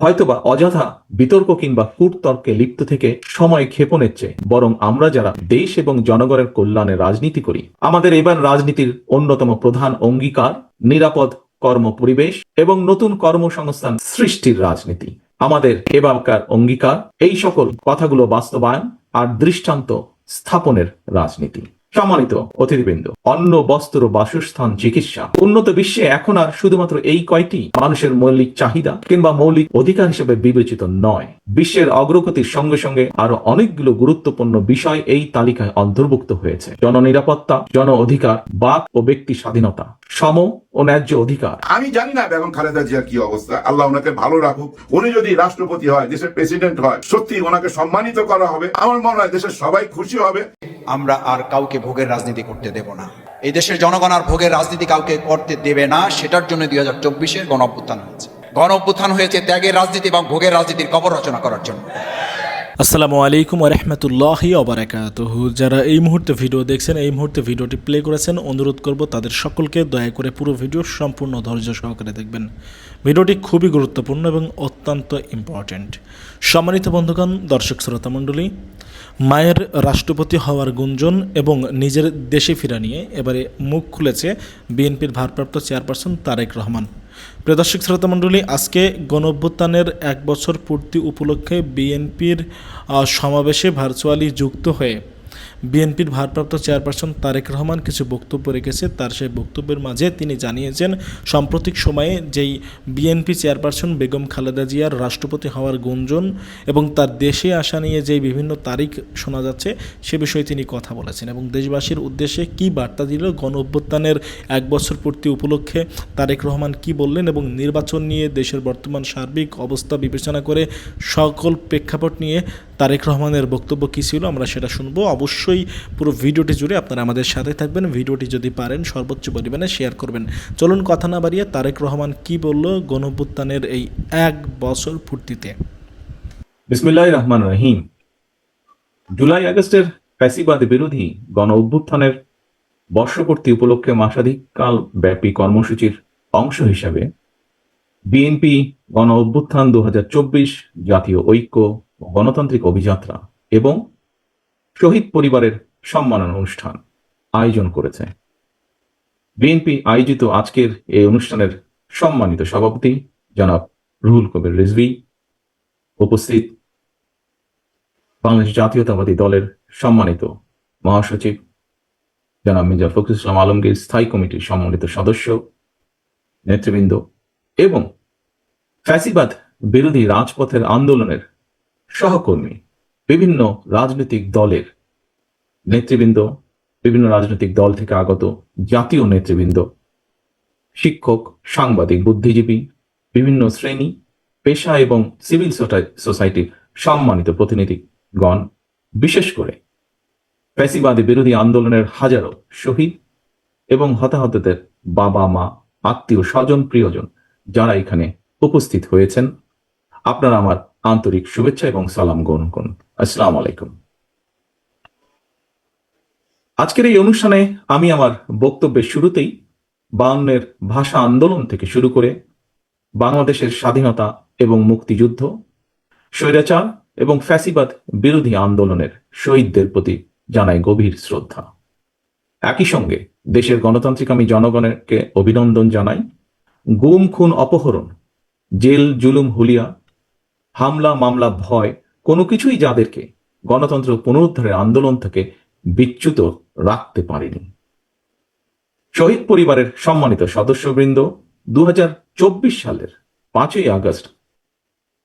হয়তোবা অযথা বিতর্ক কিংবা কূটতর্কে লিপ্ত থেকে সময় ক্ষেপণের চেয়ে বরং আমরা যারা দেশ এবং জনগণের কল্যাণে রাজনীতি করি, আমাদের এবার রাজনীতির অন্যতম প্রধান অঙ্গীকার নিরাপদ কর্ম পরিবেশ এবং নতুন কর্মসংস্থান সৃষ্টির রাজনীতি। আমাদের এবারকার অঙ্গীকার এই সকল কথাগুলো বাস্তবায়ন আর দৃষ্টান্ত স্থাপনের রাজনীতি। সম্মানিত অতিথিবৃন্দ, অন্ন, বস্ত্র, বাসস্থান, চিকিৎসা, উন্নত বিশ্বে এখন আর শুধুমাত্র এই কয়টি মানুষের মৌলিক চাহিদা কিংবা মৌলিক অধিকার হিসেবে বিবেচিত নয়। বিশ্বের অগ্রগতির সঙ্গে সঙ্গে আরও অনেকগুলো গুরুত্বপূর্ণ বিষয় এই তালিকায় অন্তর্ভুক্ত হয়েছে। জননিরাপত্তা, জন অধিকার, বাক ও ব্যক্তি স্বাধীনতা, সম ও ন্যায্য অধিকার। আমি জানি না বেগম খালেদা জিয়ার কি অবস্থা। আল্লাহ ওনাকে ভালো রাখুক। উনি যদি রাষ্ট্রপতি হয়, দেশের প্রেসিডেন্ট হয় সত্যি ওনাকে সম্মানিত করা হবে। আমার মনে হয় দেশের সবাই খুশি হবে। আমরা আর কাউকে ভোগের রাজনীতি করতে দেব না। এই দেশের জনগণ আর ভোগের রাজনীতি কাউকে করতে দেবে না, সেটার জন্য দুই হাজার চব্বিশের গণ অভ্যুত্থান হয়েছে। গণ অভ্যুত্থান হয়েছে ত্যাগের রাজনীতি এবং ভোগের রাজনীতির কবর রচনা করার জন্য। আসসালামু আলাইকুম রহমতুল্লাহি অবরাকাতহ যারা এই মুহূর্তে ভিডিও দেখছেন, এই মুহূর্তে ভিডিওটি প্লে করেছেন, অনুরোধ করব তাদের সকলকে দয়া করে পুরো ভিডিও সম্পূর্ণ ধৈর্য সহকারে দেখবেন। ভিডিওটি খুবই গুরুত্বপূর্ণ এবং অত্যন্ত ইম্পর্ট্যান্ট সম্মানিত বন্ধুগণ, দর্শক শ্রোতা মণ্ডলী মায়ের রাষ্ট্রপতি হওয়ার গুঞ্জন এবং নিজের দেশে ফিরা নিয়ে এবারে মুখ খুলেছে বিএনপির ভারপ্রাপ্ত চেয়ারপারসন তারেক রহমান। প্রদর্শক শ্রোতামণ্ডলী শ্রোতা মণ্ডলী, আজকে গণভ্যুত্থানের এক বছর পূর্তি উপলক্ষে বিএনপির সমাবেশে ভার্চুয়ালি যুক্ত হয়ে বিএনপির ভারপ্রাপ্ত চেয়ারপারসন তারেক রহমান কিছু বক্তব্য রেখেছে। তার সেই বক্তব্যের মাঝে তিনি জানিয়েছেন, সাম্প্রতিক সময়ে যেই বিএনপি চেয়ারপারসন বেগম খালেদা জিয়ার রাষ্ট্রপতি হওয়ার গুঞ্জন এবং তার দেশে আসা নিয়ে যেই বিভিন্ন তারিখ শোনা যাচ্ছে, সে বিষয়ে তিনি কথা বলেছেন এবং দেশবাসীর উদ্দেশ্যে কি বার্তা দিল, গণ অভ্যুত্থানের এক বছর পূর্তি উপলক্ষে তারেক রহমান কি বললেন এবং নির্বাচন নিয়ে দেশের বর্তমান সার্বিক অবস্থা বিবেচনা করে সকল প্রেক্ষাপট নিয়ে তারেক রহমানের বক্তব্য কী ছিল আমরা সেটা শুনব। অবশ্যই পুরো ভিডিওটি জুড়ে আপনারা আমাদের সাথে থাকবেন। ভিডিওটি যদি পারেন, সর্বোচ্চ পরিমাণে শেয়ার করবেন। চলুন কথা না বাড়িয়ে তারেক রহমান কি বলল গণভ্যুত্থানের এই এক বছর পূর্তিতে? বিসমিল্লাহ রহমান রহিম। জুলাই আগস্টের ফ্যাসিবাদ বিরোধী গণ অভ্যুত্থানের বর্ষপূর্তি উপলক্ষে মাসাধিককাল ব্যাপী কর্মসূচির অংশ হিসাবে বিএনপি গণ অভ্যুত্থান দু হাজার চব্বিশ জাতীয় ঐক্য গণতান্ত্রিক অভিযাত্রা এবং শহীদ পরিবারের সম্মাননা অনুষ্ঠান আয়োজন করেছে। বিএনপি আয়োজিত আজকের এই অনুষ্ঠানের সম্মানিত সভাপতি জনাব রুহুল কবির রিজভি। উপস্থিত বাংলাদেশ জাতীয়তাবাদী দলের সম্মানিত মহাসচিব জনাব মির্জা ফখরুল ইসলাম আলমগীর, স্থায়ী কমিটির সম্মানিত সদস্য, নেতৃবৃন্দ এবং ফ্যাসিবাদ বিরোধী রাজপথের আন্দোলনের সহকর্মী, বিভিন্ন রাজনৈতিক দলের নেতৃবৃন্দ, বিভিন্ন রাজনৈতিক দল থেকে আগত জাতীয় নেতৃবৃন্দ, শিক্ষক, সাংবাদিক, বুদ্ধিজীবী, বিভিন্ন শ্রেণি, পেশা এবং সিভিল সোসাইটির সম্মানিত প্রতিনিধিগণ, বিশেষ করে ফ্যাসিবাদী বিরোধী আন্দোলনের হাজারো শহীদ এবং হতাহতদের বাবা মা, আত্মীয় স্বজন, প্রিয়জন যারা এখানে উপস্থিত হয়েছেন। আপনারা আমার আন্তরিক শুভেচ্ছা এবং সালাম গ্রহণ করুন। আসসালামু আলাইকুম। আজকের এই অনুষ্ঠানে আমি আমার বক্তব্যের শুরুতেই বাউন্নের ভাষা আন্দোলন থেকে শুরু করে বাংলাদেশের স্বাধীনতা এবং মুক্তিযুদ্ধ, স্বৈরাচার এবং ফ্যাসিবাদ বিরোধী আন্দোলনের শহীদদের প্রতি জানাই গভীর শ্রদ্ধা। একই সঙ্গে দেশের গণতান্ত্রিক আমি জনগণকে অভিনন্দন জানাই। গুম, খুন, অপহরণ, জেল, জুলুম, হুলিয়া হামলা, মামলা, ভয়, কোনো কিছুই যাদেরকে গণতন্ত্র পুনরুদ্ধারের আন্দোলন থেকে বিচ্যুত রাখতে পারেনি। শহীদ পরিবারের সম্মানিত সদস্যবৃন্দ দু হাজার চব্বিশ সালের পাঁচই আগস্ট,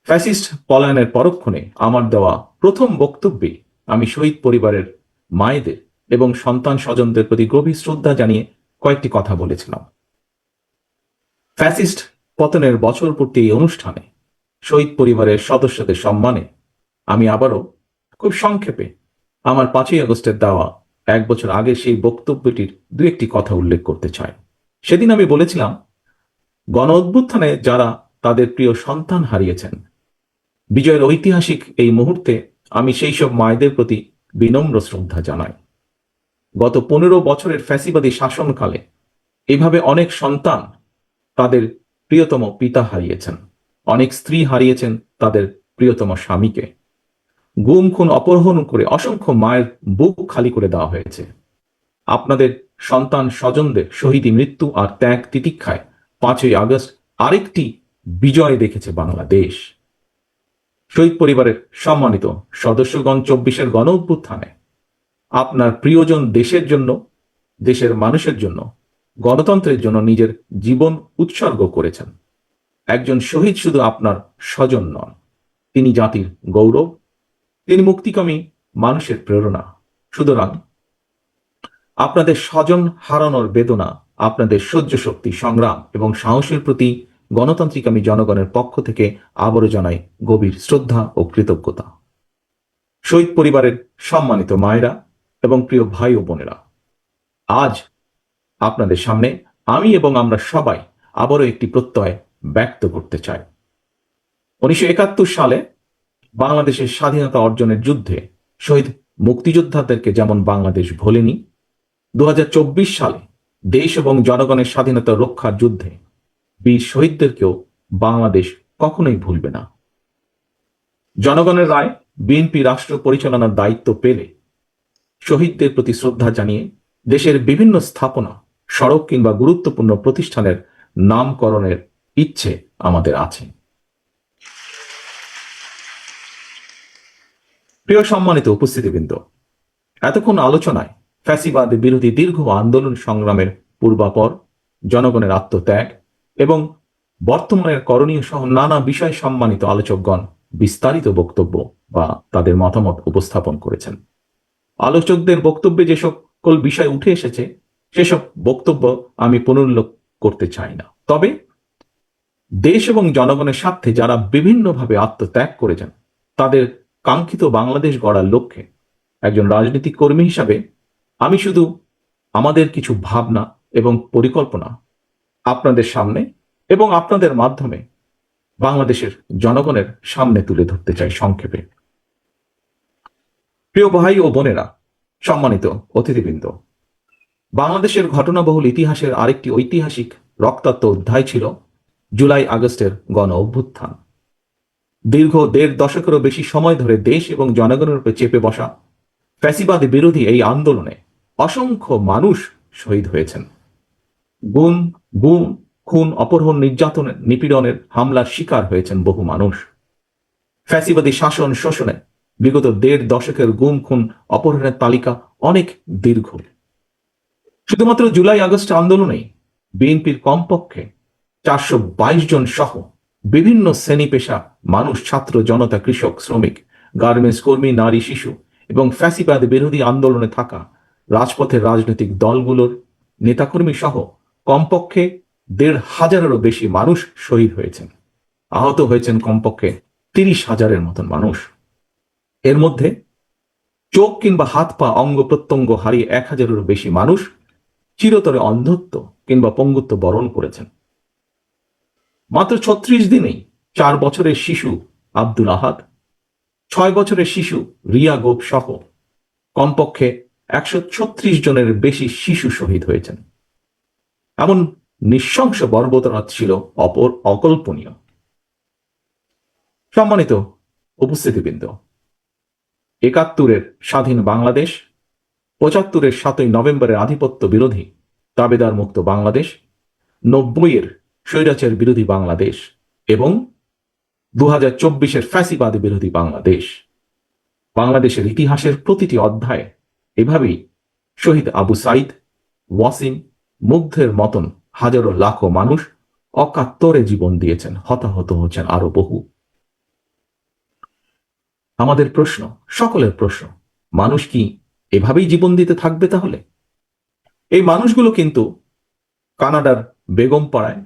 ফ্যাসিস্ট পলায়নের পরক্ষণে আমার দেওয়া প্রথম বক্তব্যে আমি শহীদ পরিবারের মায়েদের এবং সন্তান স্বজনদের প্রতি গভীর শ্রদ্ধা জানিয়ে কয়েকটি কথা বলেছিলাম। ফ্যাসিস্ট পতনের বছর পূর্তি এই অনুষ্ঠানে শহীদ পরিবারের সদস্যদের সম্মানে আমি আবারও খুব সংক্ষেপে আমার পাঁচই আগস্টের দেওয়া এক বছর আগে সেই বক্তব্যটির দু একটি কথা উল্লেখ করতে চাই। সেদিন আমি বলেছিলাম, গণ অভ্যুত্থানে যারা তাদের প্রিয় সন্তান হারিয়েছেন, বিজয়ের ঐতিহাসিক এই মুহূর্তে আমি সেই সব মায়েদের প্রতি বিনম্র শ্রদ্ধা জানাই। গত পনেরো বছরের ফ্যাসিবাদী শাসনকালে এভাবে অনেক সন্তান তাদের প্রিয়তম পিতা হারিয়েছেন। অনেক স্ত্রী হারিয়েছেন তাদের প্রিয়তম স্বামীকে। গুম, খুন, অপহরণ করে অসংখ্য মায়ের বুক খালি করে দেওয়া হয়েছে। আপনাদের সন্তান স্বজনদের শহীদী মৃত্যু আর ত্যাগ তিতিক্ষায় পাঁচই আগস্ট আরেকটি বিজয় দেখেছে বাংলাদেশ। শহীদ পরিবারের সম্মানিত সদস্যগণ চব্বিশের গণ অভ্যুত্থানে আপনার প্রিয়জন দেশের জন্য, দেশের মানুষের জন্য, গণতন্ত্রের জন্য নিজের জীবন উৎসর্গ করেছেন। একজন শহীদ শুধু আপনার স্বজন নন, তিনি জাতির গৌরব, তিনি মুক্তিকামী মানুষের প্রেরণা। সুতরাং আপনাদের স্বজন হারানোর বেদনা, আপনাদের সহ্য শক্তি, সংগ্রাম এবং সাহসের প্রতি গণতান্ত্রিকামী জনগণের পক্ষ থেকে আবারও জানাই গভীর শ্রদ্ধা ও কৃতজ্ঞতা। শহীদ পরিবারের সম্মানিত মায়েরা এবং প্রিয় ভাই ও বোনেরা, আজ আপনাদের সামনে আমি এবং আমরা সবাই আবারও একটি প্রত্যয় ব্যক্ত করতে চাই উনিশশো একাত্তর সালে বাংলাদেশের স্বাধীনতা অর্জনের যুদ্ধে শহীদ মুক্তিযোদ্ধাদেরকে যেমন বাংলাদেশ ভোলেনি দু সালে দেশ এবং জনগণের স্বাধীনতা রক্ষার যুদ্ধে বীর শহীদদেরকেও বাংলাদেশ কখনোই ভুলবে না। জনগণের রায় বিএনপি রাষ্ট্র পরিচালনার দায়িত্ব পেলে শহীদদের প্রতি শ্রদ্ধা জানিয়ে দেশের বিভিন্ন স্থাপনা, সড়ক কিংবা গুরুত্বপূর্ণ প্রতিষ্ঠানের নামকরণের ইচ্ছে আমাদের আছে। প্রিয় সম্মানিত উপস্থিতিবৃন্দ, এতক্ষণ আলোচনায় ফ্যাসিবাদ বিরোধী দীর্ঘ আন্দোলন সংগ্রামের পূর্বাপর, জনগণের আত্মত্যাগ এবং বর্তমানের করণীয় সহ নানা বিষয় সম্মানিত আলোচকগণ বিস্তারিত বক্তব্য বা তাদের মতামত উপস্থাপন করেছেন। আলোচকদের বক্তব্যে যে সকল বিষয় উঠে এসেছে, সেসব বক্তব্য আমি পুনর্লোক করতে চাই না। তবে দেশ এবং জনগণের স্বার্থে যারা বিভিন্নভাবে আত্মত্যাগ করেছেন, তাদের কাঙ্ক্ষিত বাংলাদেশ গড়ার লক্ষ্যে একজন রাজনৈতিক কর্মী হিসাবে আমি শুধু আমাদের কিছু ভাবনা এবং পরিকল্পনা আপনাদের সামনে এবং আপনাদের মাধ্যমে বাংলাদেশের জনগণের সামনে তুলে ধরতে চাই সংক্ষেপে। প্রিয় ভাই ও বোনেরা, সম্মানিত অতিথিবৃন্দ, বাংলাদেশের ঘটনাবহুল ইতিহাসের আরেকটি ঐতিহাসিক রক্তাক্ত অধ্যায় ছিল জুলাই আগস্টের গণ অভ্যুত্থান। দীর্ঘ দেড় দশকেরও বেশি সময় ধরে দেশ এবং জনগণের উপরে চেপে বসা ফ্যাসিবাদ বিরোধী এই আন্দোলনে অসংখ্য মানুষ শহীদ হয়েছেন। গুম গুম, খুন, অপহরণ নির্যাতনের নিপীড়নের হামলার শিকার হয়েছেন বহু মানুষ। ফ্যাসিবাদী শাসন শোষণে বিগত দেড় দশকের গুম, খুন, অপহরণের তালিকা অনেক দীর্ঘ। শুধুমাত্র জুলাই আগস্ট আন্দোলনেই বিএনপির কমপক্ষে চারশো বাইশ জন সহ বিভিন্ন শ্রেণি পেশা মানুষ, ছাত্র, জনতা, কৃষক, শ্রমিক, গার্মেন্টস কর্মী, নারী, শিশু এবং ফ্যাসিবাদ বিরোধী আন্দোলনে থাকা রাজপথের রাজনৈতিক দলগুলোর নেতাকর্মী সহ কমপক্ষে দেড় হাজারেরও বেশি মানুষ শহীদ হয়েছেন। আহত হয়েছেন কমপক্ষে তিরিশ হাজারের মতন মানুষ। এর মধ্যে চোখ কিংবা হাত পা অঙ্গ প্রত্যঙ্গ হারিয়ে এক হাজারেরও বেশি মানুষ চিরতরে অন্ধত্ব কিংবা পঙ্গুত্ব বরণ করেছেন। মাত্র ছত্রিশ দিনেই চার বছরের শিশু আব্দুল আহাদ, ছয় বছরের শিশু রিয়া গোপ সহ কমপক্ষে একশো ছত্রিশ জনের বেশি শিশু শহীদ হয়েছেন। এমন নৃশংস বর্বরতা ছিল অপর অকল্পনীয়। সম্মানিত উপস্থিতিবৃন্দ, একাত্তরের স্বাধীন বাংলাদেশ, পঁচাত্তরের সাতই নভেম্বরের আধিপত্য বিরোধী দাবেদার মুক্ত বাংলাদেশ, নব্বইয়ের স্বৈরাচার বিরোধী বাংলাদেশ এবং দু হাজার চব্বিশের ফ্যাসিবাদ বিরোধী বাংলাদেশ। বাংলাদেশের ইতিহাসের প্রতিটি অধ্যায়ে এভাবেই শহীদ আবু সাইদ, ওয়াসিম, মুগ্ধের মতন হাজারো লাখো মানুষ অকাত্তরে জীবন দিয়েছেন, হতাহত হচ্ছেন আরও বহু। আমাদের প্রশ্ন, সকলের প্রশ্ন, মানুষ কি এভাবেই জীবন দিতে থাকবে তাহলে? এই মানুষগুলো কিন্তু কানাডার বেগম পাড়ায়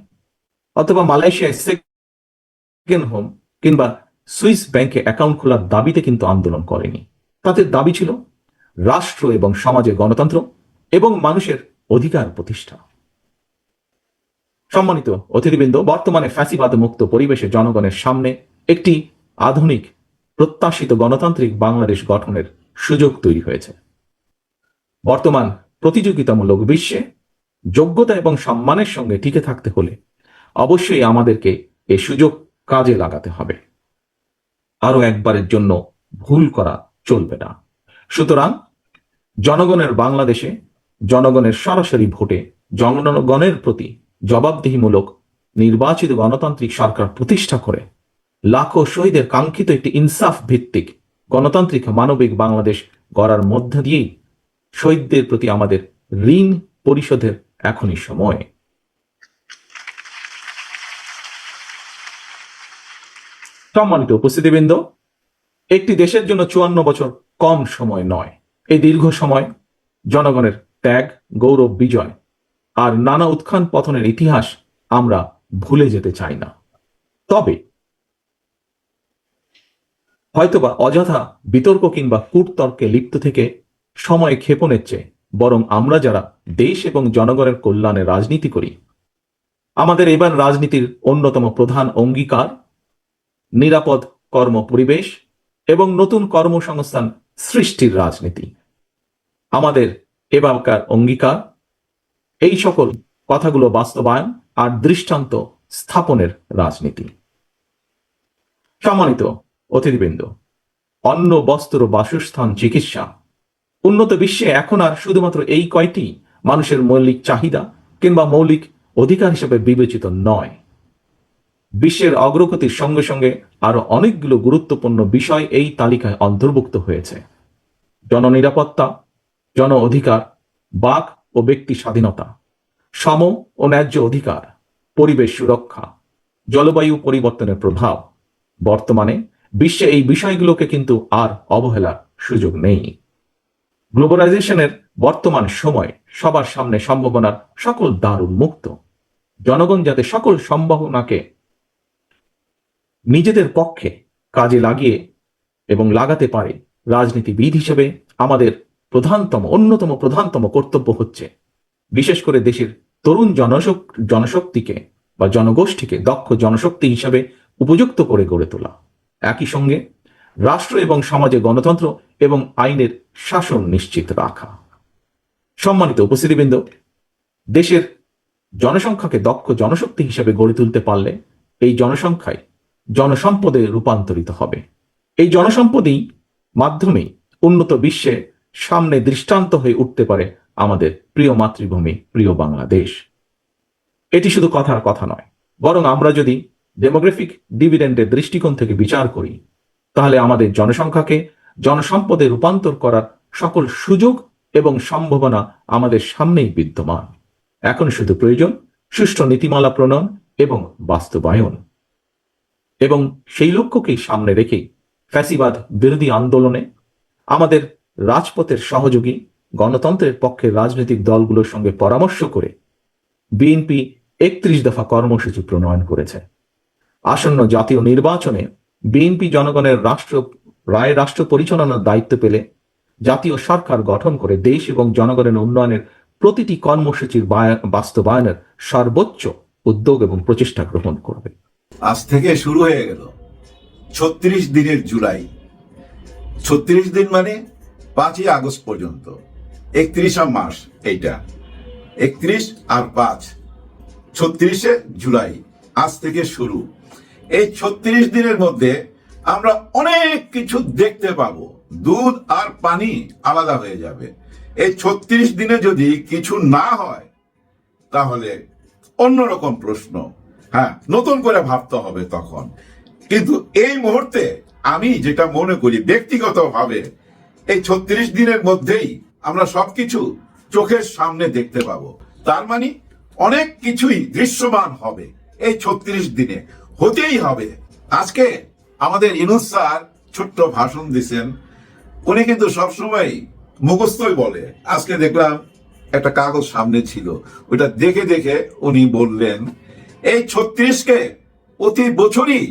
অথবা মালয়েশিয়ায় সেকেন্ড হোম কিংবা সুইস ব্যাংকে অ্যাকাউন্ট খোলার দাবিতে কিন্তু আন্দোলন করেনি। তাদের দাবি ছিল রাষ্ট্র এবং সমাজে গণতন্ত্র এবং মানুষের অধিকার প্রতিষ্ঠা। সম্মানিত অতিথিবৃন্দ, বর্তমানে ফ্যাসিবাদ মুক্ত পরিবেশে জনগণের সামনে একটি আধুনিক, প্রত্যাশিত গণতান্ত্রিক বাংলাদেশ গঠনের সুযোগ তৈরি হয়েছে। বর্তমান প্রতিযোগিতামূলক বিশ্বে যোগ্যতা এবং সম্মানের সঙ্গে টিকে থাকতে হলে অবশ্যই আমাদেরকে এই সুযোগ কাজে লাগাতে হবে। আরও একবারের জন্য ভুল করা চলবে না। সুতরাং জনগণের বাংলাদেশে, জনগণের সরাসরি ভোটে, জনগণের প্রতি জবাবদিহিমূলক নির্বাচিত গণতান্ত্রিক সরকার প্রতিষ্ঠা করে লাখো শহীদের কাঙ্ক্ষিত একটি ইনসাফ ভিত্তিক গণতান্ত্রিক মানবিক বাংলাদেশ গড়ার মধ্য দিয়েই শহীদদের প্রতি আমাদের ঋণ পরিশোধের এখনই সময়। সম্মানিত উপস্থিতিবৃন্দ, একটি দেশের জন্য চুয়ান্ন বছর কম সময় নয়। এই দীর্ঘ সময় জনগণের ত্যাগ, গৌরব, বিজয় আর নানা উত্থান পতনের ইতিহাস আমরা ভুলে যেতে চাই না। তবে হয়তোবা অযথা বিতর্ক কিংবা কূটতর্কে লিপ্ত থেকে সময় ক্ষেপণের চেয়ে বরং আমরা যারা দেশ এবং জনগণের কল্যাণে রাজনীতি করি, আমাদের এবার রাজনীতির অন্যতম প্রধান অঙ্গীকার নিরাপদ কর্ম পরিবেশ এবং নতুন কর্মসংস্থান সৃষ্টির রাজনীতি। আমাদের এবারকার অঙ্গীকার, এই সকল কথাগুলো বাস্তবায়ন আর দৃষ্টান্ত স্থাপনের রাজনীতি। সম্মানিত অতিথিবৃন্দ, অন্ন, বস্ত্র, বাসস্থান, চিকিৎসা, উন্নত বিশ্বে এখন আর শুধুমাত্র এই কয়টি মানুষের মৌলিক চাহিদা কিংবা মৌলিক অধিকার হিসেবে বিবেচিত নয়। বিশ্বের অগ্রগতির সঙ্গে সঙ্গে আরও অনেকগুলো গুরুত্বপূর্ণ বিষয় এই তালিকায় অন্তর্ভুক্ত হয়েছে। জননিরাপত্তা জন অধিকার বাক ও ব্যক্তি স্বাধীনতা, সম ও ন্যায্য অধিকার, পরিবেশ সুরক্ষা, জলবায়ু পরিবর্তনের প্রভাব। বর্তমানে বিশ্বে এই বিষয়গুলোকে কিন্তু আর অবহেলার সুযোগ নেই। গ্লোবালাইজেশনের বর্তমান সময় সবার সামনে সম্ভাবনার সকল দ্বার উন্মুক্ত। জনগণ যাতে সকল সম্ভাবনাকে নিজেদের পক্ষে কাজে লাগিয়ে এবং লাগাতে পারে রাজনীতিবিদ হিসেবে আমাদের প্রধানতম, অন্যতম প্রধানতম কর্তব্য হচ্ছে বিশেষ করে দেশের তরুণ জনশক, জনশক্তিকে বা জনগোষ্ঠীকে দক্ষ জনশক্তি হিসাবে উপযুক্ত করে গড়ে তোলা। একই সঙ্গে রাষ্ট্র এবং সমাজে গণতন্ত্র এবং আইনের শাসন নিশ্চিত রাখা। সম্মানিত উপস্থিতিবৃন্দ, দেশের জনসংখ্যাকে দক্ষ জনশক্তি হিসাবে গড়ে তুলতে পারলে এই জনসংখ্যায় জনসম্পদে রূপান্তরিত হবে। এই জনসম্পদই মাধ্যমে উন্নত বিশ্বে সামনে দৃষ্টান্ত হয়ে উঠতে পারে আমাদের প্রিয় মাতৃভূমি, প্রিয় বাংলাদেশ। এটি শুধু কথার কথা নয়, বরং আমরা যদি ডেমোগ্রাফিক ডিভিডেন্ডের দৃষ্টিকোণ থেকে বিচার করি, তাহলে আমাদের জনসংখ্যাকে জনসম্পদে রূপান্তর করার সকল সুযোগ এবং সম্ভাবনা আমাদের সামনেই বিদ্যমান। এখন শুধু প্রয়োজন সুষ্ঠু নীতিমালা প্রণয়ন এবং বাস্তবায়ন। এবং সেই লক্ষ্যকেই সামনে রেখেই ফ্যাসিবাদ বিরোধী আন্দোলনে, আমাদের রাজপথের সহযোগী, গণতন্ত্রের পক্ষে রাজনৈতিক দলগুলোর সঙ্গে পরামর্শ করে বিএনপি একত্রিশ দফা কর্মসূচি প্রণয়ন করেছে। আসন্ন জাতীয় নির্বাচনে বিএনপি জনগণের রাষ্ট্র, রায় রাষ্ট্র পরিচালনার দায়িত্ব পেলে জাতীয় সরকার গঠন করে দেশ এবং জনগণের উন্নয়নের প্রতিটি কর্মসূচির বাস্তবায়নের সর্বোচ্চ উদ্যোগ এবং প্রচেষ্টা গ্রহণ করবে। আজ থেকে শুরু হয়ে গেল ছত্রিশ দিনের জুলাই। ছত্রিশ দিন মানে পাঁচই আগস্ট পর্যন্ত। একত্রিশা মাস এইটা। একত্রিশ আর পাঁচ। ছত্রিশে জুলাই আজ থেকে শুরু। এই ছত্রিশ দিনের মধ্যে আমরা অনেক কিছু দেখতে পাবো। দুধ আর পানি আলাদা হয়ে যাবে। এই ছত্রিশ দিনে যদি কিছু না হয়, তাহলে অন্যরকম প্রশ্ন। হ্যাঁ নতুন করে ভাবতে হবে তখন। কিন্তু এই মুহূর্তে আমি যেটা মনে করি ব্যক্তিগতভাবে, এই ছত্রিশ দিনের মধ্যেই আমরা সবকিছু চোখের সামনে দেখতে পাবো। তার মানে অনেক কিছুই দৃশ্যমান হবে এই ছত্রিশ দিনে। হতেই হবে। আজকে আমাদের ইনুস স্যার ছোট্ট ভাষণ দিছেন। উনি কিন্তু সবসময় মুখস্থই বলে। আজকে দেখলাম একটা কাগজ সামনে ছিল। ওটা দেখে দেখে উনি বললেন এই ছত্রিশকে প্রতি বছরই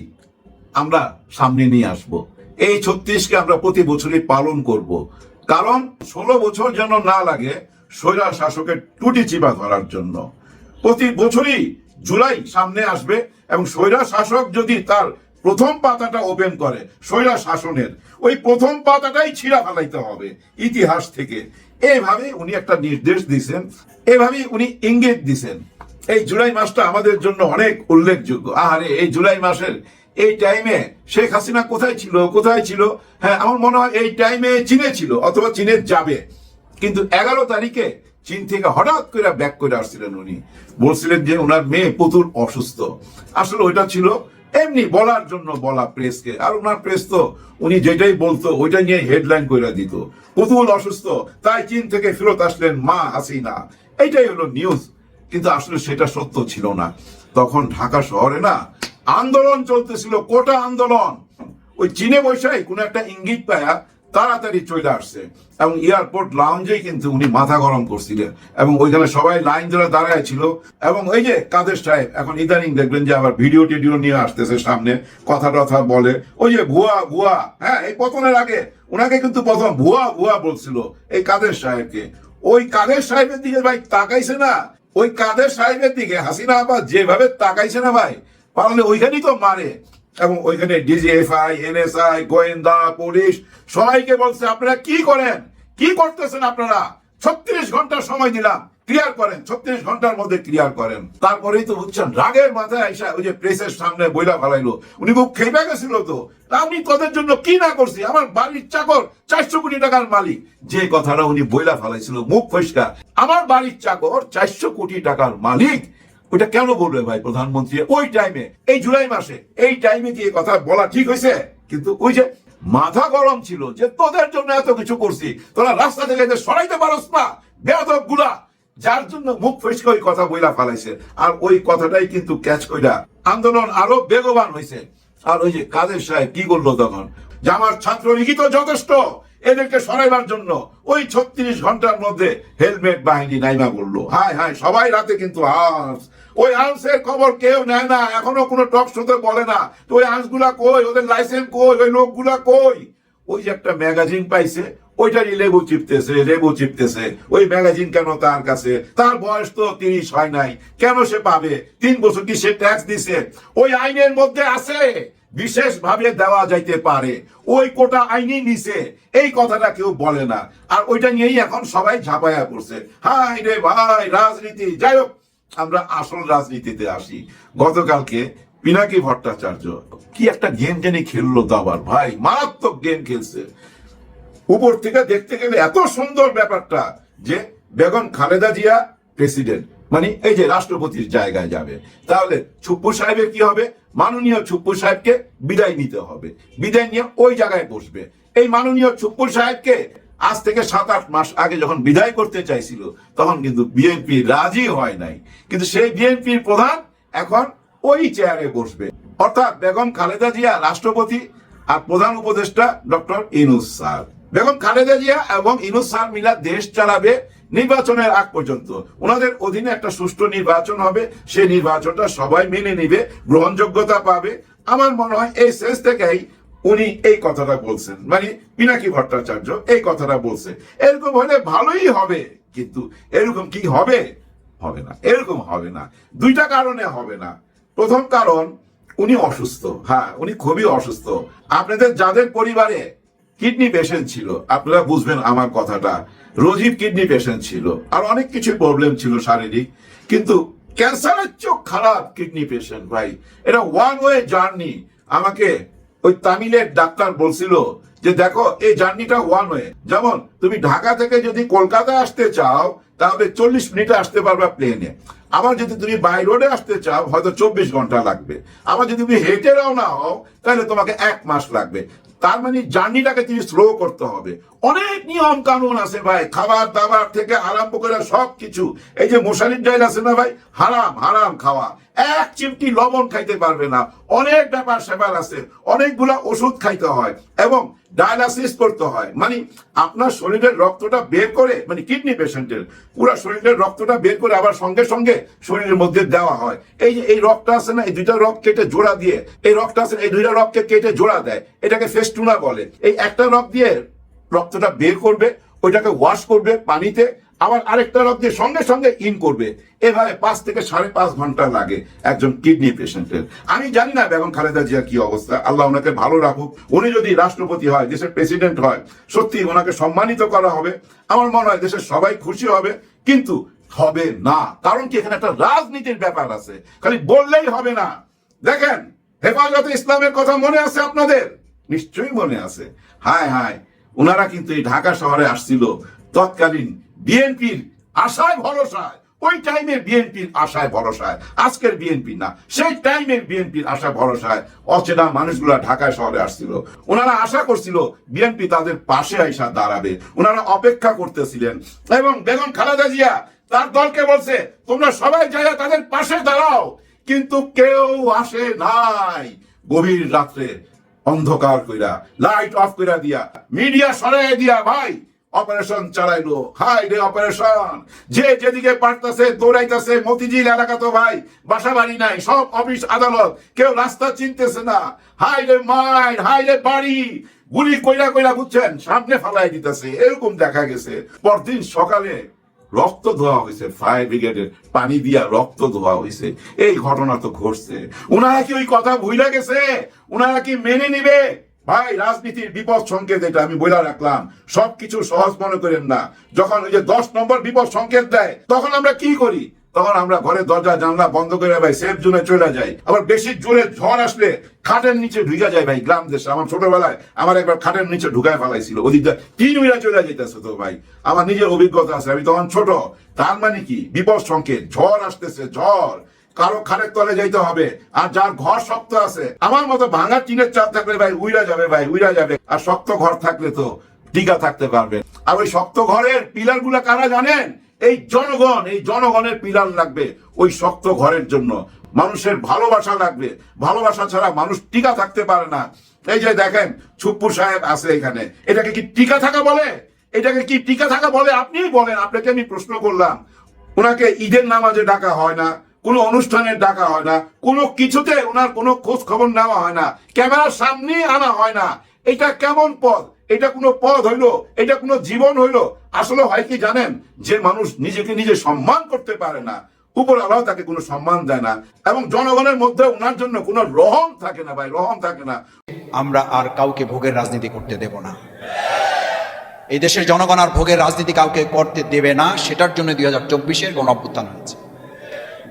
আমরা সামনে নিয়ে আসব। এই ছত্রিশকে আমরা প্রতি বছরই পালন করব। কারণ ষোলো বছর যেন না লাগে, স্বৈরা শাসকের টুটি চিপা ধরার জন্য। প্রতি বছরই জুলাই সামনে আসবে এবং স্বৈরা শাসক যদি তার প্রথম পাতাটা ওপেন করে, স্বৈরা শাসনের, ওই প্রথম পাতাটাই ছিঁড়া ফেলাইতে হবে ইতিহাস থেকে। এইভাবে উনি একটা নির্দেশ দিছেন এভাবেই উনি ইঙ্গিত দিছেন এই জুলাই মাসটা আমাদের জন্য অনেক উল্লেখযোগ্য। আহারে, এই জুলাই মাসের এই টাইমে শেখ হাসিনা কোথায় ছিল কোথায় ছিল? হ্যাঁ আমার মনে হয় এই টাইমে চীনে ছিল অথবা চীনে যাবে। কিন্তু এগারো তারিখে চীন থেকে হঠাৎ করে ব্যাক করে আসছিলেন উনি। বলছিলেন যে ওনার মেয়ে পুতুল অসুস্থ। আসলে ওইটা ছিল এমনি বলার জন্য বলা প্রেসকে আর ওনার প্রেস তো উনি যেটাই বলতো, ওইটা নিয়ে হেডলাইন করে দিত। পুতুল অসুস্থ, তাই চীন থেকে ফেরত আসলেন মা হাসিনা। এইটাই হলো নিউজ কিন্তু আসলে সেটা সত্য ছিল না। তখন ঢাকা শহরে না আন্দোলন চলতেছিল, কোটা আন্দোলন। ওই চীনে বৈশাই কোনো একটা ইঙ্গিত পায়া তাড়াতাড়ি চলে আসছে এবং এয়ারপোর্ট লাউঞ্জেই কিন্তু উনি মাথা গরম করছিলেন এবং ওইখানে সবাই লাইন ধরে দাঁড়ায় ছিল এবং ওই যে কাদের সাহেব, এখন ইদানিং দেখবেন যে আবার ভিডিও টিডিও নিয়ে আসতেছে সামনে, কথা টথা বলে। ওই যে ভুয়া ভুয়া হ্যাঁ এই পতনের আগে ওনাকে কিন্তু প্রথম ভুয়া ভুয়া বলছিল, এই কাদের সাহেবকে। ওই কাদের সাহেবের দিকে ভাই তাকাইছে না ওই কাদের সাহেবের দিকে হাসিনা আবার যেভাবে তাকাইছে না ভাই, পারলে ওইখানেই তো মারে। এবং ওইখানে ডিজিএফআই, এনএসআই, গোয়েন্দা, পুলিশ, সবাইকে বলছে, আপনারা কি করেন? কি করতেছেন আপনারা? ছত্রিশ ঘণ্টা সময় দিলাম। ক্লিয়ার করেন, ছত্রিশ ঘণ্টার মধ্যে ক্লিয়ার করেন। তারপরেই তো বুঝছেন, রাগের মাথায় আইসা ওই যে প্রেসের সামনে বইলা ফেলাইলো। উনি খুব খেপে গেছিল তো। আমি তোদের জন্য কি না করছি? আমার বাড়ির চাকর, চারশো কোটি টাকার মালিক। যে কথাটা উনি বইলা ফেলাইছিল, মুখ ফসকা আমার বাড়ির চাকর, চারশো কোটি টাকার মালিক। ওইটা কেন বলবে ভাই প্রধানমন্ত্রী? ওই টাইমে এই জুলাই মাসে, এই টাইমে কি কথা বলা ঠিক হয়েছে কিন্তু ওই যে মাথা গরম ছিল যে তোদের জন্য এত কিছু করছি, তোরা রাস্তা থেকে সরাইতে পারস না বেয়াদবগুলা যার জন্য মুখ ফসকে ওই কথা বইলা ফেলাইছে। আর ওই কথাটাই কিন্তু ক্যাচ কইরা আন্দোলন আরও বেগবান হয়েছে আর ওই যে কাদের সাহেব কি করল তখন? যে আমার ছাত্র লিখিত যথেষ্ট, এদেরকে সরাইবার জন্য ওই ছত্রিশ ঘণ্টার মধ্যে হেলমেট বাহিনী নাইমা করল। হায় হায়, সবাই রাতে কিন্তু আর্মস ওই আর্মসের খবর কেউ নেয় না, এখনও কোনো টক শোতে বলে না। তো ওই আর্মস কই? ওদের লাইসেন্স কই? ওই লোকগুলা কই? ওই যে একটা ম্যাগাজিন পাইছে ওইটারই লেবু চিপতেছে লেবু চিপতেছে। ওই ম্যাগাজিন কেন তার কাছে? তার বয়স তো তিরিশ, হয় নাই। কেন সে পাবে? তিন বছর কি সে ট্যাক্স দিছে? ওই আইনের মধ্যে আছে। বিশেষ ভাবে দেওয়া যাইতে পারে। ওই কোটা আইনি নিছে। এই কথাটা কেউ বলে না। আর ওইটা নিয়েই এখন সবাই ঝাঁপায়া পড়ছে। হাই রে ভাই, রাজনীতি। যাই হোক, আমরা আসল রাজনীতিতে আসি। গতকালকে পিনাকি ভট্টাচার্য কি একটা গেম জানি খেললো তো আবার ভাই? মারাত্মক গেম খেলছে। উপর থেকে দেখতে গেলে এত সুন্দর ব্যাপারটা যে বেগম খালেদা জিয়া প্রেসিডেন্ট। মানে এই যে রাষ্ট্রপতির জায়গায় যাবে। তাহলে ছুপ্পু সাহেবের কি হবে? মাননীয় ছুপ্পু সাহেবকে বিদায় নিতে হবে। বিদায় নিয়ে ওই জায়গায় বসবে। এই মাননীয় ছুপ্পু সাহেবকে আজ থেকে সাত আট মাস আগে যখন বিদায় করতে চাইছিল, তখন কিন্তু বিএনপি রাজি হয় নাই। কিন্তু সেই বিএনপির প্রধান এখন ওই চেয়ারে বসবে। অর্থাৎ বেগম খালেদা জিয়া রাষ্ট্রপতি আর প্রধান উপদেষ্টা ডক্টর ইনুস স্যার। বেগম খালেদা জিয়া এবং ইনুস স্যার মিলা দেশ চালাবে নির্বাচনের আগ পর্যন্ত। ওনাদের অধীনে একটা সুষ্ঠু নির্বাচন হবে। সেই নির্বাচনটা সবাই মেনে নিবে, গ্রহণযোগ্যতা পাবে। আমার মনে হয় এই শেষ থেকেই উনি এই কথাটা বলছেন। মানে পিনাকি ভট্টাচার্য এই কথাটা বলছে। এরকম হলে ভালোই হবে, কিন্তু এরকম কি হবে? হবে না। এরকম হবে না। দুইটা কারণে হবে না। প্রথম কারণ, উনি অসুস্থ। হ্যাঁ উনি খুবই অসুস্থ। আপনাদের যাদের পরিবারে কিডনি পেশেন্ট ছিল, আপনারা বুঝবেন আমার কথাটা। রোজিব কিডনি পেশেন্ট ছিল, আর অনেক কিছু প্রবলেম ছিল শারীরিক, কিন্তু ক্যান্সারের চোখ খারাপ কিডনি পেশেন্ট ভাই। এটা ওয়ান ওয়ে জার্নি আমাকে ওই তামিলের ডাক্তার বলছিল যে, দেখো, এই জার্নিটা ওয়ান ওয়ে যেমন, তুমি ঢাকা থেকে যদি কলকাতা আসতে চাও, তাহলে চল্লিশ মিনিটে আসতে পারবা প্লেনে আবার যদি তুমি বাই রোডে আসতে চাও, হয়তো চব্বিশ ঘণ্টা লাগবে। আবার যদি তুমি হেঁটে রওনা হও, তাহলে তোমাকে এক মাস লাগবে। তার মানে জার্নিটাকে তিনি স্লো করতে হবে। অনেক নিয়ম কানুন আছে ভাই, খাবার দাবার থেকে আরম্ভ করে সব কিছু এই যে মশারির ডাইল আছে না ভাই? হারাম হারাম খাওয়া। এক চিমটি লবণ খাইতে পারবে না। অনেক ব্যাপার সেবার আছে। অনেকগুলা ওষুধ খাইতে হয় এবং ডায়ালাসিস করতে হয়। মানে আপনার শরীরের রক্তটা বের করে মানে কিডনি পেশেন্টের, পুরো শরীরের রক্তটা বের করে আবার সঙ্গে সঙ্গে শরীরের মধ্যে দেওয়া হয়। এই যে এই রক্তটা আছে না, এই দুইটা রক কেটে জোড়া দিয়ে, এই রক্তটা আছে এই দুইটা রক্তকে কেটে জোড়া দেয়। এটাকে ফেস্টুনা বলে। এই একটা রক দিয়ে রক্তটা বের করবে, ওইটাকে ওয়াশ করবে পানিতে, আবার আরেকটা রক দিয়ে সঙ্গে সঙ্গে ইন করবে। এভাবে পাঁচ থেকে সাড়ে পাঁচ ঘণ্টা লাগে একজন কিডনি পেশেন্টের আমি জানি না বেগম খালেদা জিয়া কি অবস্থা। আল্লাহ ওনাকে ভালো রাখুক। উনি যদি রাষ্ট্রপতি হয়, দেশের প্রেসিডেন্ট হয় সত্যি ওনাকে সম্মানিত করা হবে। আমার মনে হয় দেশের সবাই খুশি হবে, কিন্তু হবে না। কারণ কি, এখানে একটা রাজনীতির ব্যাপার আছে। খালি বললেই হবে না। দেখেন, হেফাজতে ইসলামের কথা মনে আছে আপনাদের? নিশ্চয়ই মনে আছে। হায় হায় ওনারা কিন্তু এই ঢাকা শহরে আসছিল তৎকালীন বিএনপির আশায় ভরসায়। ওই টাইমের বিএনপির আশায় ভরসায়। আজকের বিএনপি না। সেই টাইমের বিএনপির আশা ভরসায় অচেনা মানুষগুলা ঢাকায় শহরে আসছিল। ওনারা আশা করছিল বিএনপি তাদের পাশে আইসা দাঁড়াবে। ওনারা অপেক্ষা করতেছিলেন। এবং বেগম খালেদা জিয়া তার দলকে বলছে, তোমরা সবাই যাইয়া তাদের পাশে দাঁড়াও। কিন্তু কেউ আসে নাই গভীর রাত্রে। অন্ধকার কইরা লাইট অফ কইরা দিয়া মিডিয়া সরাই দিয়া, ভাই অপারেশন চালাইলো। হাই রে অপারেশন যে যেদিকে পারতাছে, দৌড়াইতাছে, মতিঝিল এলাকা তো ভাই বাসা বাড়ি নাই, সব অফিস আদালত, কেউ রাস্তা চিনতেছে না। হাই রে মাই হাই রে বাড়ি! গুলি কইরা কইরা বুঝছেন, সামনে ফালাই দিতেছে, এরকম দেখা গেছে। পরদিন সকালে রক্ত ধোয়া হয়েছে ফায়ার ব্রিগেডের পানি দিয়া রক্ত ধোয়া হয়েছে এই ঘটনা তো ঘটছে। ওনারা কি ওই কথা ভুলে গেছে? ওনারা কি মেনে নিবে? ভাই, রাজনীতির বিপদ সংকেত এটা আমি বলে রাখলাম। সবকিছু সহজ মনে করেন না। যখন ওই যে দশ নম্বর বিপদ সংকেত দেয়, তখন আমরা কি করি? তখন আমরা ঘরে দরজা, জানলা বন্ধ করে ভাই সেফ জোনে চলে যাই। আবার বেশি জোরে ঝড় আসলে খাটের নিচে ঢুকে যায় ভাই, গ্রাম দেশে। আমার ছোটবেলায় আমার একবার খাটের নিচে ঢুকায় ফেলাইছিল। ওদিকটা তিন উইরা চলে যাইতেছে তো ভাই। আমার নিজের অভিজ্ঞতা আছে। আমি তখন ছোট। তার মানে কি? বিপদ সংকেত। ঝড় আসতেছে, ঝড়। কারও খাটের তলে যাইতে হবে। আর যার ঘর শক্ত আছে, আমার মতো ভাঙা টিনের চাল থাকলে ভাই উইরা যাবে ভাই, উইরা যাবে। আর শক্ত ঘর থাকলে তো টিকা থাকতে পারবে। আর ওই শক্ত ঘরের পিলারগুলা কারা জানেন? এই জনগণ, এই জনগণের পিলার লাগবে ওই শক্ত ঘরের জন্য। মানুষের ভালোবাসা লাগবে। ভালোবাসা ছাড়া মানুষ টিকা থাকতে পারে না। এই যে দেখেন ছুপ্পুর সাহেব আছে এখানে। এটাকে কি টিকা থাকা বলে? এটাকে কি টিকা থাকা বলে? আপনিই বলেন, আপনাকে আমি প্রশ্ন করলাম। ওনাকে ঈদের নামাজে ডাকা হয় না, কোনো অনুষ্ঠানে ডাকা হয় না, কোনো কিছুতে ওনার কোনো খোঁজ খবর নেওয়া হয় না, ক্যামেরার সামনে আনা হয় না। এটা কেমন পদ এটা কোনো পদ হইল? এটা কোনো জীবন হইল? আসলে হয় কি জানেন? যে মানুষ নিজেকে নিজে সম্মান করতে পারে না, উপর আল্লাহ তাকে কোনো সম্মান দেয় না, এবং জনগণের মধ্যে ওনার জন্য কোনো রহম থাকে না ভাই, রহম থাকে না। আমরা আর কাউকে ভোগের রাজনীতি করতে দেব না। এই দেশের জনগণ আর ভোগের রাজনীতি কাউকে করতে দেবে না, সেটার জন্য দুই হাজার চব্বিশের গণ অভ্যুত্থান হয়েছে।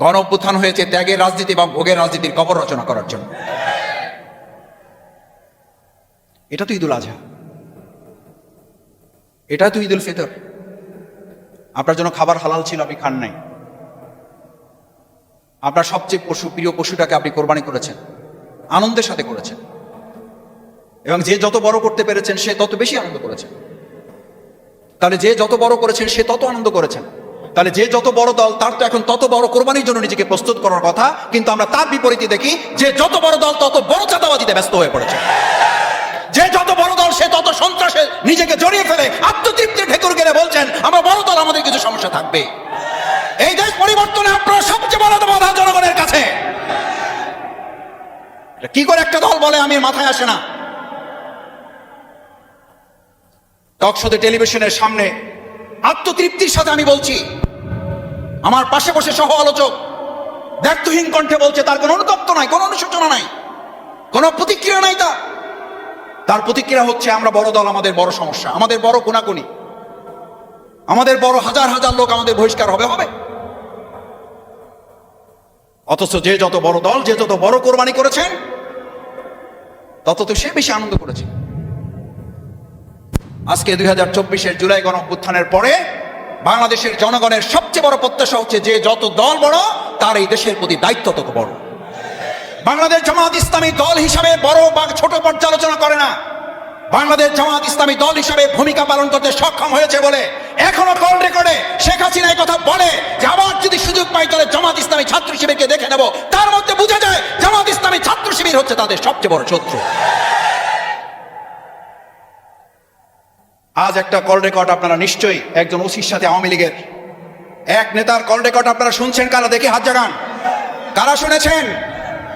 গণ অভ্যুত্থান হয়েছে ত্যাগের রাজনীতি বা ভোগের রাজনীতির কবর রচনা করার জন্য। এটা তো ঈদুল আজহা। এটা তো ঈদুল ফিতর। আপনার জন্য খাবার হালাল ছিল, আপনি খান নাই। আপনার সবচেয়ে পশু, প্রিয় পশুটাকে আপনি কোরবানি করেছেন, আনন্দের সাথে করেছেন। এবং যে যত বড় করতে পেরেছেন, সে তত বেশি আনন্দ করেছেন। তাহলে যে যত বড় করেছেন, সে তত আনন্দ করেছেন। তাহলে যে যত বড় দল, তার তো এখন তত বড় কোরবানির জন্য নিজেকে প্রস্তুত করার কথা, কিন্তু আমরা তার বিপরীতে দেখি, যে যত বড় দল, তত বড় চাঁদাবাদিতে ব্যস্ত হয়ে পড়েছে। যে যত বড় দল, সে তত সন্ত্রাসে নিজেকে জড়িয়ে ফেলে। আত্মতৃপ্তি ঠেকুর গেলে বলছেন, আমরা বড় দল, আমাদের কিছু সমস্যা থাকবে। এই দেশ পরিবর্তনে আপনার সবচেয়ে বড় বাধা জনগণের কাছে। কি করে একটা দল বলে, আমি মাথায় আসে না। টকশোতে টেলিভিশনের সামনে আত্মতৃপ্তির সাথে আমি বলছি, আমার পাশে বসে সহ আলোচক ব্যর্থহীন কণ্ঠে বলছে, তার কোনো অনুতপ্ত নাই, কোনো অনুশোচনা নাই, কোনো প্রতিক্রিয়া নাই তার। তার প্রতিক্রিয়া হচ্ছে, আমরা বড় দল, আমাদের বড় সমস্যা, আমাদের বড় কোনাকুনি আমাদের বড় হাজার হাজার লোক আমাদের বহিষ্কার হবে হবে। অথচ যে যত বড় দল, যে যত বড় কোরবানি করেছেন, তত তো সে বেশি আনন্দ করেছে। আজকে দুই হাজার চব্বিশের জুলাই গণ পরে বাংলাদেশের জনগণের সবচেয়ে বড় প্রত্যাশা হচ্ছে, যে যত দল বড়, তার এই দেশের প্রতি দায়িত্ব তত বড়। বাংলাদেশ জামাত ইসলামী দল হিসাবে বড় বা ছোট পর্যালোচনা করে না। বাংলাদেশ জামাত ইসলামী দল হিসাবে ভূমিকা পালন করতে সক্ষম হয়েছে বলে এখনও কল রেকর্ডে শেখ হাসিনা কথা বলে যে আবার যদি সুযোগ পাই তাহলে জামাত ইসলামী ছাত্র শিবিরকে দেখে নেব। তার মধ্যে বোঝা যায় জামাত ইসলামী ছাত্র শিবির হচ্ছে তাদের সবচেয়ে বড় শত্রু। আজ একটা কল রেকর্ড আপনারা নিশ্চয়ই একজন ওসির সাথে আওয়ামী লীগের। এক নেতার কল রেকর্ড আপনারা শুনছেন কারা? দেখে হাত জাগান। কারা শুনেছেন?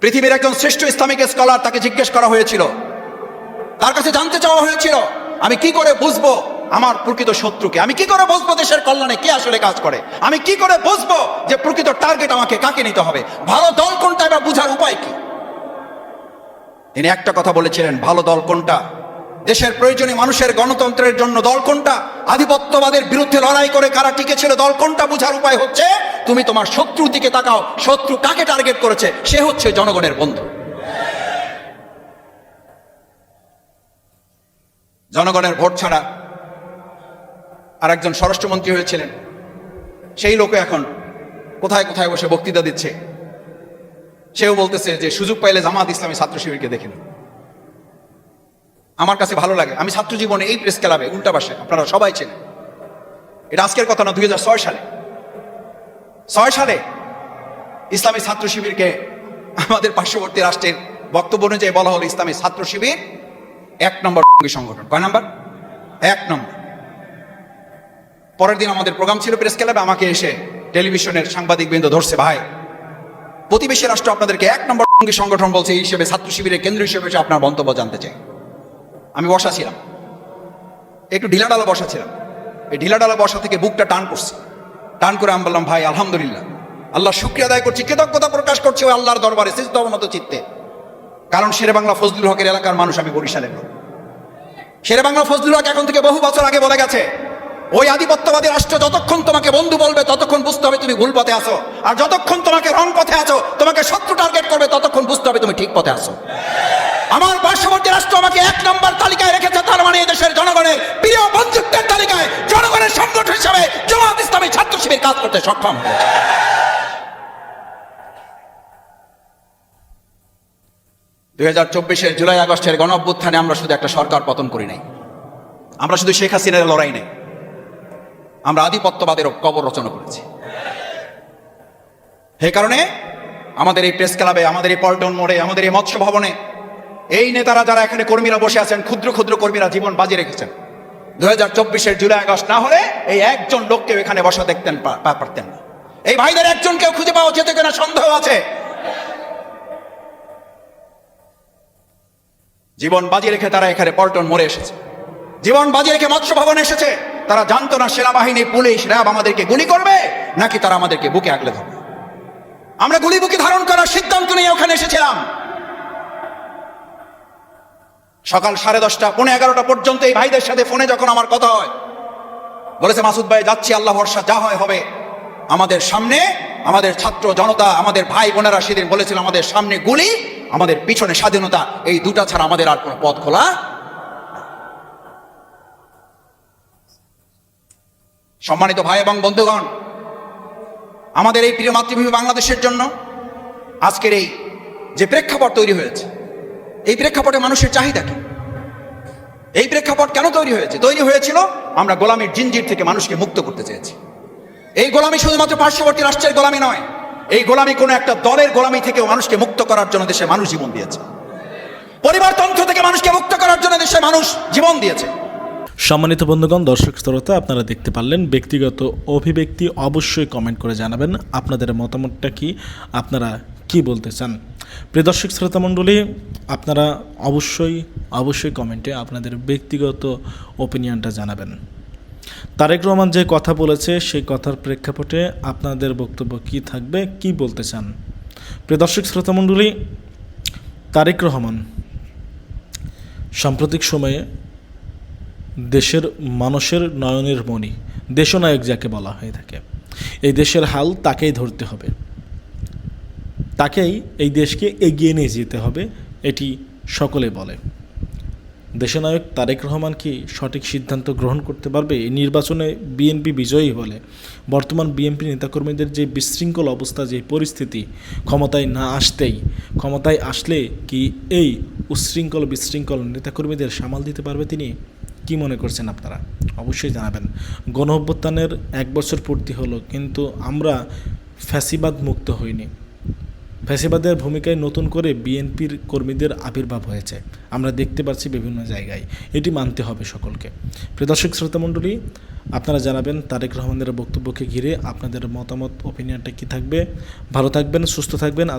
পৃথিবীর একজন শ্রেষ্ঠ ইসলামিক স্কলার তাকে জিজ্ঞেস করা হয়েছিল। তার কাছে জানতে চাওয়া হয়েছিল, আমি কি করে বুঝব আমার প্রকৃত শত্রুকে? আমি কি করে বুঝব দেশের কল্যাণে কে আসলে কাজ করে? আমি কি করে বুঝব যে প্রকৃত টার্গেট আমাকে কাকে নিতে হবে? ভালো দল কোনটা এবার বুঝার উপায় কি? তিনি একটা কথা বলেছিলেন, ভালো দল কোনটা? দেশের প্রয়োজনীয় মানুষের গণতন্ত্রের জন্য দল কোনটা? আধিপত্যবাদের বিরুদ্ধে লড়াই করে কারা টিকেছিল, দল কোনটা বুঝার উপায় হচ্ছে তুমি তোমার শত্রুর দিকে তাকাও। শত্রু কাকে টার্গেট করেছে? সে হচ্ছে জনগণের বন্ধু। জনগণের ভোট ছাড়া আর একজন স্বরাষ্ট্রমন্ত্রী হয়েছিলেন। সেই লোকে এখন কোথায় কোথায় বসে বক্তৃতা দিচ্ছে? সেও বলতেছে যে, সুযোগ পাইলে জামাত ইসলামী ছাত্র শিবিরকে দেখে নিন। আমার কাছে ভালো লাগে। আমি ছাত্র জীবনে এই প্রেস ক্লাবে, উল্টা পাশে, আপনারা সবাই চেনেন। এটা আজকের কথা না, দুই হাজার ছয় সালে। ছয় সালে ইসলামী ছাত্র শিবিরকে আমাদের পার্শ্ববর্তী রাষ্ট্রের বক্তব্য অনুযায়ী বলা হলো ইসলামী ছাত্র শিবির এক নম্বর সংগঠন। কয় নাম্বার? এক নম্বর। পরের দিন আমাদের প্রোগ্রাম ছিল প্রেস ক্লাবে, আমাকে এসে টেলিভিশনের সাংবাদিক বৃন্দ ধরছে, ভাই, প্রতিবেশী রাষ্ট্র আপনাদেরকে এক নম্বর সঙ্গী সংগঠন বলছে, এই হিসেবে ছাত্র শিবিরের কেন্দ্র হিসেবে আপনার মন্তব্য জানতে চাই। আমি বসা ছিলাম। একটু ঢিলাডালা বসা ছিলাম। এই ঢিলাডালা বসা থেকে বুকটা টান করছি টান করে আমি বললাম, ভাই, আলহামদুলিল্লাহ। আল্লাহ শুক্রিয়া আদায় করছি, কৃতজ্ঞতা প্রকাশ করছি ওই আল্লাহর দরবারে সিদ্ধ মতো চিত্তে। কারণ শেরে বাংলা ফজলুল হকের এলাকার মানুষ আমি বরিশালের লোক। শেরে বাংলা ফজলুল হক এখন থেকে বহু বছর আগে বলে গেছে ওই আধিপত্যবাদী রাষ্ট্র যতক্ষণ তোমাকে বন্ধু বলবে, ততক্ষণ বুঝতে হবে তুমি ভুল পথে আছো। আর যতক্ষণ তোমাকে রং পথে আছো, তোমাকে শত্রু টার্গেট করবে, ততক্ষণ বুঝতে হবে তুমি ঠিক পথে আছো। আমার পার্শ্ববর্তী রাষ্ট্র আমাকে এক নম্বর তালিকায় রেখেছে, তার মানে দেশের জনগণের প্রিয় বন্ধুত্বের তালিকায় জনগণের সংগঠন হিসাবে জামাত ইসলামী ছাত্র শিবির কাজ করতে সক্ষম। দুই হাজার চব্বিশের জুলাই আগস্টের গণ আমরা শুধু একটা সরকার পতন করি নাই। আমরা শুধু শেখ হাসিনার লড়াই নেই। আমরা আধিপত্যবাদেরও কবর রচনা করেছি। সেই কারণে আমাদের এই প্রেস ক্লাবে, আমাদের এই পল্টন মোড়ে, আমাদের এই মৎস্য ভবনে এই নেতারা যারা এখানে কর্মীরা বসে আছেন, ক্ষুদ্র ক্ষুদ্র কর্মীরা জীবন বাজি রেখেছেন। দু হাজার চব্বিশের জুলাই আগস্ট না হলে এই একজন লোককে এখানে বসা দেখতেন পারতেন না। এই ভাইদের একজনকেও খুঁজে পাওয়া যেত কিনা সন্দেহ আছে। জীবন বাজি রেখে তারা এখানে পল্টন মোড়ে এসেছে। জীবন বাজি রেখে মৎস্য ভবনে এসেছে। তারা জানতো না সেনাবাহিনী, পুলিশ, র্যাব আমাদেরকে গুলি করবে, নাকি তারা আমাদেরকে বুকে আগলে ধরবে। আমরা গুলি বুকে ধারণ করার সিদ্ধান্ত নিয়ে ওখানে এসেছিলাম। সকাল সাড়ে দশটা, পৌনে এগারোটা পর্যন্ত এই ভাইদের সাথে ফোনে যখন আমার কথা হয়, বলেছে, মাসুদ ভাই, যাচ্ছি, আল্লাহ ভরসা, যা হয় হবে। আমাদের সামনে আমাদের ছাত্র জনতা, আমাদের ভাই বোনেরা সেদিন বলেছিল, আমাদের সামনে গুলি, আমাদের পিছনে স্বাধীনতা, এই দুটা ছাড়া আমাদের আর কোনো পথ খোলা সম্মানিত ভাই এবং বন্ধুগণ, আমাদের এই প্রিয় মাতৃভূমি বাংলাদেশের জন্য আজকের এই যে প্রেক্ষাপট তৈরি হয়েছে, এই প্রেক্ষাপটে মানুষের চাহিদা কি? এই প্রেক্ষাপট কেন তৈরি হয়েছে? তৈরি হয়েছিল, আমরা গোলামীর জিনজির থেকে মানুষকে মুক্ত করতে চেয়েছি। এই গোলামি শুধুমাত্র পার্শ্ববর্তী রাষ্ট্রের গোলামি নয়, এই গোলামি কোনো একটা দলের গোলামি থেকেও মানুষকে মুক্ত করার জন্য দেশে মানুষ জীবন দিয়েছে। পরিবারতন্ত্র থেকে মানুষকে মুক্ত করার জন্য দেশে মানুষ জীবন দিয়েছে। সম্মানিত বন্ধুগণ, দর্শক শ্রোতা, আপনারা দেখতে পারলেন ব্যক্তিগত অভিব্যক্তি, অবশ্যই কমেন্ট করে জানাবেন। আপনাদের মতামতটা কি? আপনারা কি বলতে চান? প্রিয় দর্শক শ্রোতা মণ্ডলী, আপনারা অবশ্যই অবশ্যই কমেন্টে আপনাদের ব্যক্তিগত ওপিনিয়নটা জানাবেন। তারেক রহমান যে কথা বলেছে, সেই কথার প্রেক্ষাপটে আপনাদের বক্তব্য কি থাকবে, কি বলতে চান? প্রিয় দর্শক শ্রোতা মণ্ডলী, তারেক রহমান সাম্প্রতিক সময়ে দেশের মানুষের নয়নের মণি। দেশনায়ক যাকে বলা হয়ে থাকে। এই দেশের হাল তাকেই ধরতে হবে। তাকেই এই দেশকে এগিয়ে নিয়ে যেতে হবে, এটি সকলে বলে। দেশনায়ক তারেক রহমান কি সঠিক সিদ্ধান্ত গ্রহণ করতে পারবে? এই নির্বাচনে বিএনপি বিজয়ী হলে, বর্তমান বিএনপি নেতাকর্মীদের যে বিশৃঙ্খল অবস্থা, যে পরিস্থিতি, ক্ষমতায় না আসতেই, ক্ষমতায় আসলে কি এই উচ্ছৃঙ্খল বিশৃঙ্খল নেতাকর্মীদের সামাল দিতে পারবে তিনি? কি মনে করছেন আপনারা? অবশ্যই জানাবেন। গণ অভ্যুত্থানের এক বছর পূর্তি হলো, কিন্তু আমরা ফ্যাসিবাদ মুক্ত হইনি। ফ্যাসিবাদের ভূমিকায় নতুন করে বিএনপির কর্মীদের আবির্ভাব হয়েছে। আমরা দেখতে পাচ্ছি বিভিন্ন জায়গায়। এটি মানতে হবে সকলকে। প্রিয় দর্শক শ্রোতামণ্ডলী আপনারা জানাবেন তারেক রহমানের বক্তব্যকে ঘিরে আপনাদের মতামত ওপিনিয়নটা কী থাকবে? ভালো থাকবেন, সুস্থ থাকবেন।